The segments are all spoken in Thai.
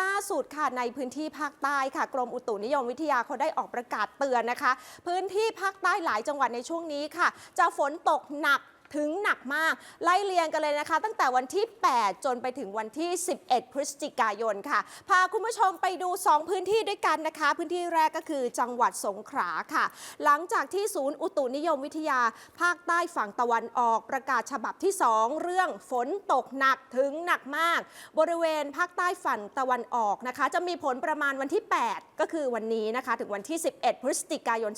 ล่าสุดค่ะในพื้นที่ภาคใต้ค่ะ กรมอุตุนิยมวิทยาเขาได้ออกประกาศเตือนนะคะ พื้นที่ภาคใต้หลายจังหวัดในช่วงนี้ค่ะ จะฝนตกหนัก ถึงหนักมาก ไล่เรียงกันเลยนะคะ ตั้งแต่วันที่ 8 จนไปถึงวันที่ 11 พฤศจิกายนค่ะ พาคุณผู้ชมไปดู 2 พื้นที่ด้วยกันนะคะ พื้นที่แรกก็คือจังหวัดสงขลาค่ะ หลังจากที่ศูนย์อุตุนิยมวิทยา ภาคใต้ฝั่งตะวันออกประกาศฉบับที่ 2 เรื่องฝนตกหนักถึงหนักมาก บริเวณภาคใต้ฝั่งตะวันออกนะคะ จะมีผลประมาณวันที่ 8 ก็คือวันนี้นะคะ ถึงวันที่ 11 พฤศจิกายน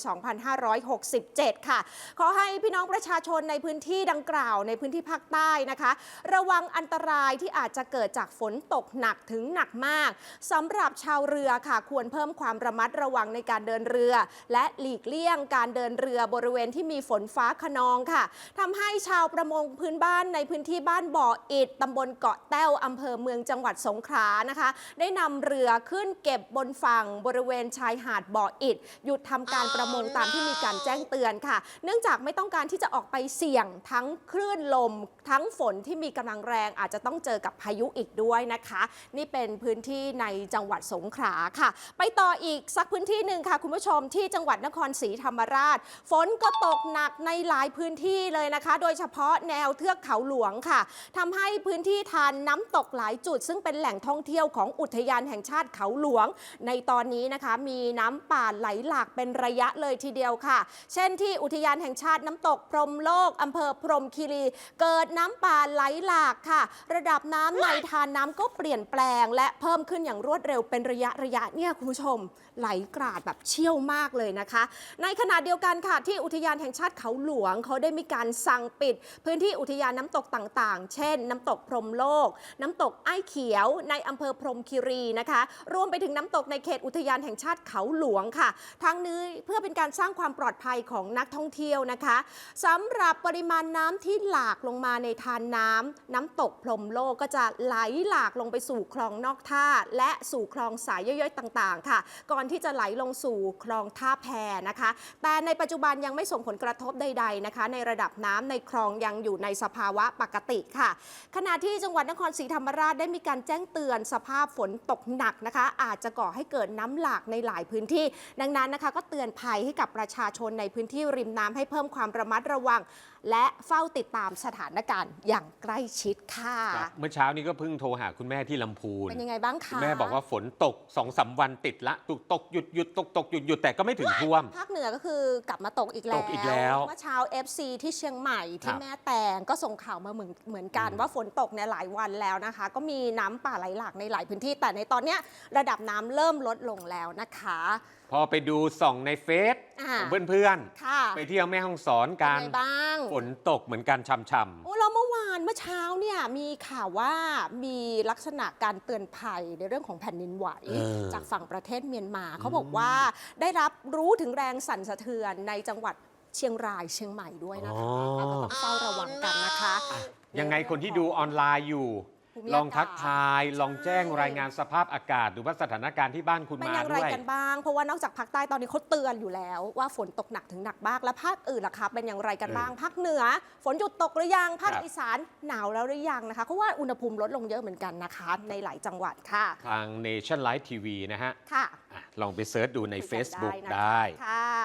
2567 ค่ะ ขอให้พี่น้องประชาชนในพื้นที่ดังกล่าวในพื้นที่ภาคใต้นะคะ ระวังอันตรายที่อาจจะเกิดจากฝนตกหนักถึงหนักมากสำหรับชาวเรือค่ะ ควรเพิ่มความระมัดระวังในการเดินเรือ และหลีกเลี่ยงการเดินเรือบริเวณที่มีฝนฟ้าขนองค่ะทำให้ชาวประมงพื้นบ้านในพื้นที่บ้านบ่ออิดตำบลเกาะแต้วอำเภอเมืองจังหวัดสงขลานะคะ ได้นำเรือขึ้นเก็บบนฝั่งบริเวณชายหาดบ่ออิดหยุดทำการประมงตามที่มีการแจ้งเตือนค่ะ เนื่องจากไม่ต้องการที่จะออกไปเสี่ยงทั้งคลื่นลม ทั้งฝนที่มีกำลังแรงอาจจะต้องเจอกับพายุอีกด้วยนะคะ นี่เป็นพื้นที่ในจังหวัดสงขลาค่ะ ไปต่ออีกสักพื้นที่หนึ่งค่ะ คุณผู้ชมที่จังหวัดนครศรีธรรมราช ฝนก็ตกหนักในหลายพื้นที่เลยนะคะ โดยเฉพาะแนวเทือกเขาหลวงค่ะทำให้พื้นที่ทานน้ำตกหลายจุด ซึ่งเป็นแหล่งท่องเที่ยวของอุทยานแห่งชาติเขาหลวง ในตอนนี้นะคะมีน้ำป่าไหลหลากเป็นระยะเลยทีเดียวค่ะ เช่นที่อุทยานแห่งชาติน้ำตกพรมโลกอำเภอพรมคีรี เกิดน้ำป่าไหลหลากค่ะ ระดับน้ำในทานน้ำก็เปลี่ยนแปลง และเพิ่มขึ้นอย่างรวดเร็วเป็นระยะระยะเนี่ยคุณผู้ชม ไหลกราดแบบเชี่ยวมากเลยนะคะ ในขณะเดียวกันค่ะที่อุทยานแห่งชาติเขาหลวงเขาได้มีการสั่งปิด พื้นที่อุทยานน้ำตกต่างๆ เช่น น้ำตกพรมโลก น้ำตกไอ้เขียว ในอำเภอพรมคีรีนะคะ รวมไปถึงน้ำตกในเขตอุทยานแห่งชาติเขาหลวงค่ะ ทั้งนี้เพื่อเป็นการสร้างความปลอดภัยของนักท่องเที่ยวนะคะสำหรับปริมาณน้ำที่หลากลงมาในทานน้ำน้ำตกพรมโลกก็จะไหลหลากลงไปสู่คลองนอกท่า และสู่คลองสายย่อยๆ ต่างๆ ค่ะ ก่อนที่จะไหลลงสู่คลองท่าแพนะคะ แต่ในปัจจุบันยังไม่ส่งผลกระทบใด ๆนะคะ ในระดับน้ำในคลองยังอยู่ในสภาวะปกติค่ะ ขณะที่จังหวัดนครศรีธรรมราชได้มีการแจ้งเตือนสภาพฝนตกหนักนะคะ อาจจะก่อให้เกิดน้ำหลากในหลายพื้นที่ ดังนั้นนะคะ ก็เตือนภัยให้กับประชาชนในพื้นที่ริมน้ำให้เพิ่มความระมัดระวัง และเฝ้าติดตามสถานการณ์อย่างใกล้ชิดค่ะ ครับเมื่อเช้านี้ก็เพิ่งโทรหาคุณแม่ที่ลำพูน เป็นยังไงบ้างคุคะณแม่บอกว่าฝนตกสองสามวันติดละตกตกหยุดหยุดตกตกหยุดหยุดแต่ก็ไม่ถึงท่วม ภาคเหนือก็คือกลับมาตกอีกแล้วตกอีกแล้วเมื่อเช้า FC ที่เชียงใหม่ครัที่บแม่แตงก็ส่งข่าวมาเหมือนเหมือนกัน อืม ว่าฝนตกเนี่ยหลายวันแล้วนะคะ ก็มีน้ำป่าไหลหลากในหลายพื้นที่ แต่ในตอนเนี้ยระดับน้ำเริ่มลดลงแล้วนะคะพอไปดูส่องในเฟซอ่าของเพื่อนค่ะๆ ไปเที่ยวแม่ห้องสอนเป็นกันไงบ้าง ฝนตกเหมือนกันช่ำ โอ้แล้วเมื่อวานเมื่อเช้าเนี่ยมีข่าวว่ามีลักษณะการเตือนภัยในเรื่องของแผ่นดินไหว เออ จากฝั่งประเทศเมียนมาเขาบอกว่าได้รับรู้ถึงแรงสั่นสะเทือนในจังหวัดเชียงรายเชียงใหม่ด้วยๆนะอ๋อคะก็ต้องเฝ้าระวังกันนะคะยังไงคนที่ดูออนไลน์อยู่ ภูมิลองทักอากาศทาย ลองแจ้งใช่รายงานสภาพอากาศหรือว่าสถานการณ์ที่บ้านคุณเป็นมาอย่างไรด้วยกันบ้าง เพราะว่านอกจากภาคใต้ตอนนี้เขาเตือนอยู่แล้ว ว่าฝนตกหนักถึงหนักมาก แล้วภาคอื่นล่ะคะเป็นอย่างไรกันบ้าง ภาคเหนือ ฝนหยุดตกหรือยัง ภาคครับอีสานหนาวแล้วหรือยังนะคะเพราะว่าอุณหภูมิลดลงเยอะเหมือนกันนะคะ ในหลายจังหวัดค่ะ ทาง Nation Live TV นะฮะ ค่ะอะลองไปเซิร์ชดูในคุยกัน Facebook นะคะได้ค่ะ